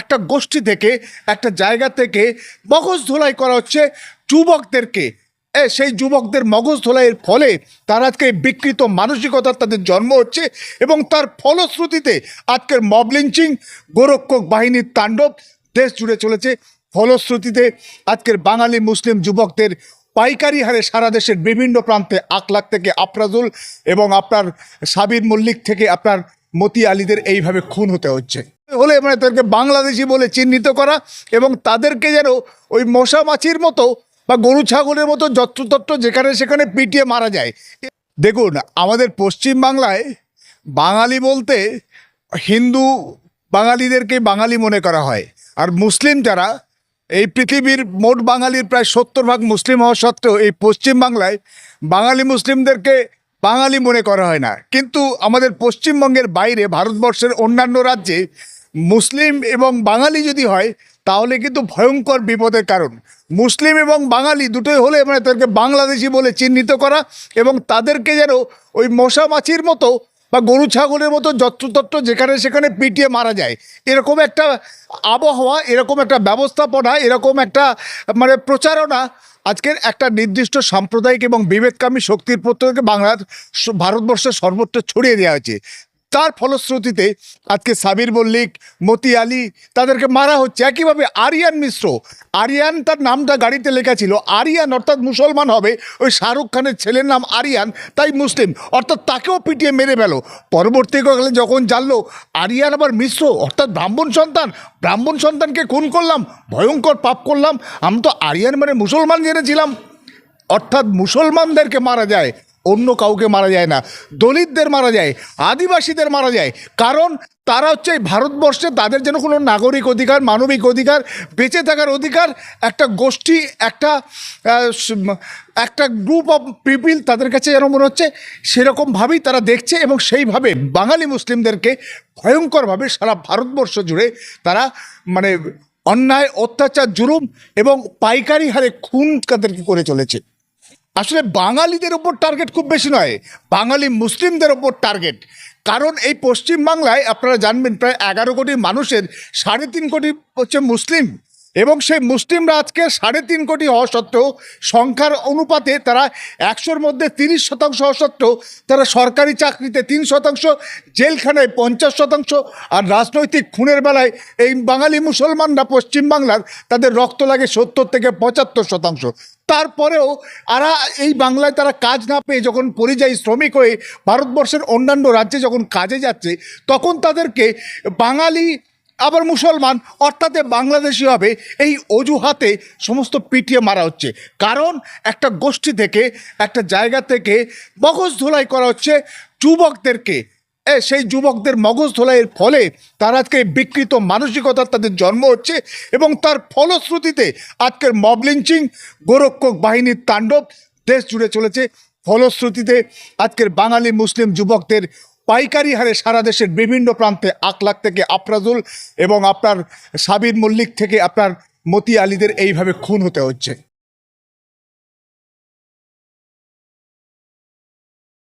একটা গোষ্ঠী থেকে, একটা জায়গা থেকে মগজ ধোলাই করা হচ্ছে যুবকদেরকে। সেই যুবকদের মগজ ধোলাইয়ের ফলে তার আজকে বিকৃত মানসিকতার তাদের জন্ম হচ্ছে এবং তার ফলশ্রুতিতে আজকের মব লিঞ্চিং গোরক্ষক বাহিনীর তাণ্ডব দেশ জুড়ে চলেছে। ফলশ্রুতিতে আজকের বাঙালি মুসলিম যুবকদের পাইকারি হারে সারা দেশের বিভিন্ন প্রান্তে আকলাখ থেকে আফরাজুল এবং আপনার সাবির মল্লিক থেকে আপনার মতি আলীদের এইভাবে খুন হতে হচ্ছে। হলে মানে তাদেরকে বাংলাদেশি বলে চিহ্নিত করা এবং তাদেরকে যেন ওই মশা মাছির মতো বা গরু ছাগলের মতো যত্রতত্র যেখানে সেখানে পিটিয়ে মারা যায়। দেখুন, আমাদের পশ্চিম বাংলায় বাঙালি বলতে হিন্দু বাঙালিদেরকে বাঙালি মনে করা হয়। আর মুসলিম যারা, এই পৃথিবীর মোট বাঙালির প্রায় সত্তর ভাগ মুসলিম হওয়া সত্ত্বেও এই পশ্চিম বাংলায় বাঙালি মুসলিমদেরকে বাঙালি মনে করা হয় না। কিন্তু আমাদের পশ্চিমবঙ্গের বাইরে, ভারতবর্ষের অন্যান্য রাজ্যে মুসলিম এবং বাঙালি যদি হয়, তাহলে কিন্তু ভয়ঙ্কর বিপদের কারণ। মুসলিম এবং বাঙালি দুটোই হলে মানে তাদেরকে বাংলাদেশি বলে চিহ্নিত করা এবং তাদেরকে যেন ওই মশা মাছির মতো বা গরু ছাগলের মতো যত্রতত্র যেখানে সেখানে পিটিয়ে মারা যায়। এরকম একটা আবহাওয়া, এরকম একটা ব্যবস্থাপনা, এরকম একটা মানে প্রচারণা আজকের একটা নির্দিষ্ট সাম্প্রদায়িক এবং বিবেককামী শক্তির প্রত্যেকে বাংলার ভারতবর্ষের সর্বত্র ছড়িয়ে দেওয়া হয়েছে। তার ফলশ্রুতিতে আজকে সাবির মল্লিক, মতি আলী তাদেরকে মারা হচ্ছে। একইভাবে আরিয়ান মিশ্র, আরিয়ান তার নামটা গাড়িতে লেখা ছিল, আরিয়ান অর্থাৎ মুসলমান হবে, ওই শাহরুখ খানের ছেলের নাম আরিয়ান, তাই মুসলিম, অর্থাৎ তাকেও পিটিয়ে মেরে ফেল। পরবর্তীকালে যখন জানলো, আরিয়ান আবার মিশ্র, অর্থাৎ ব্রাহ্মণ সন্তান, ব্রাহ্মণ সন্তানকে খুন করলাম, ভয়ঙ্কর পাপ করলাম, আমি তো আরিয়ান মানে মুসলমান জেনেছিলাম। অর্থাৎ মুসলমানদেরকে মারা যায়। অন্য কাউকে মারা যায় না। দলিতদের মারা যায়, আদিবাসীদের মারা যায়। কারণ তারা হচ্ছে এই ভারতবর্ষে তাদের যেন কোনো নাগরিক অধিকার, মানবিক অধিকার, বেঁচে থাকার অধিকার, একটা গোষ্ঠী, একটা একটা গ্রুপ অফ পিপিল তাদের কাছে যেন মনে হচ্ছে সেরকমভাবেই তারা দেখছে এবং সেইভাবে বাঙালি মুসলিমদেরকে ভয়ঙ্করভাবে সারা ভারতবর্ষ জুড়ে তারা মানে অন্যায়, অত্যাচার, জুলুম এবং পাইকারি হারে খুন তাদেরকে করে চলেছে। আসলে বাঙালিদের ওপর টার্গেট খুব বেশি নয়, বাঙালি মুসলিমদের ওপর টার্গেট কারণ এই পশ্চিমবাংলায় আপনারা জানবেন, প্রায় এগারো কোটি মানুষের, সাড়ে তিন কোটি হচ্ছে মুসলিম। এবং সেই মুসলিমরা আজকে সাড়ে তিন কোটি হওয়া সত্ত্বেও সংখ্যার অনুপাতে তারা একশোর মধ্যে তিরিশ শতাংশ হওয়া সত্ত্বেও তারা সরকারি চাকরিতে তিন শতাংশ, জেলখানায় পঞ্চাশ শতাংশ আর রাজনৈতিক খুনের বেলায় এই বাঙালি মুসলমানরা পশ্চিমবাংলার তাদের রক্ত লাগে সত্তর থেকে পঁচাত্তর শতাংশ। তারপরেও আরা এই বাংলায় তারা কাজ না পেয়ে যখন পরিযায়ী শ্রমিক হয়ে ভারতবর্ষের অন্যান্য রাজ্যে যখন কাজে যাচ্ছে, তখন তাদেরকে বাঙালি আবার মুসলমান, অর্থাৎ বাংলাদেশি হবে এই অজুহাতে সমস্ত পিটিয়ে মারা হচ্ছে। কারণ একটা গোষ্ঠী থেকে, একটা জায়গা থেকে মগজ ধোলাই করা হচ্ছে যুবকদেরকে। সেই যুবকদের মগজ ধোলাইয়ের ফলে তার আজকে বিকৃত মানসিকতার তাদের জন্ম হচ্ছে এবং তার ফলশ্রুতিতে আজকের মব লিঞ্চিং গোরক্ষক বাহিনীর তাণ্ডব দেশ জুড়ে চলেছে। ফলশ্রুতিতে আজকের বাঙালি মুসলিম যুবকদের পাইকারি হারে সারা দেশের বিভিন্ন প্রান্তে আকলাখ থেকে আফরাজুল এবং আপনার সাবির মল্লিক থেকে আপনার মতি আলীদের এইভাবে খুন হতে হচ্ছে।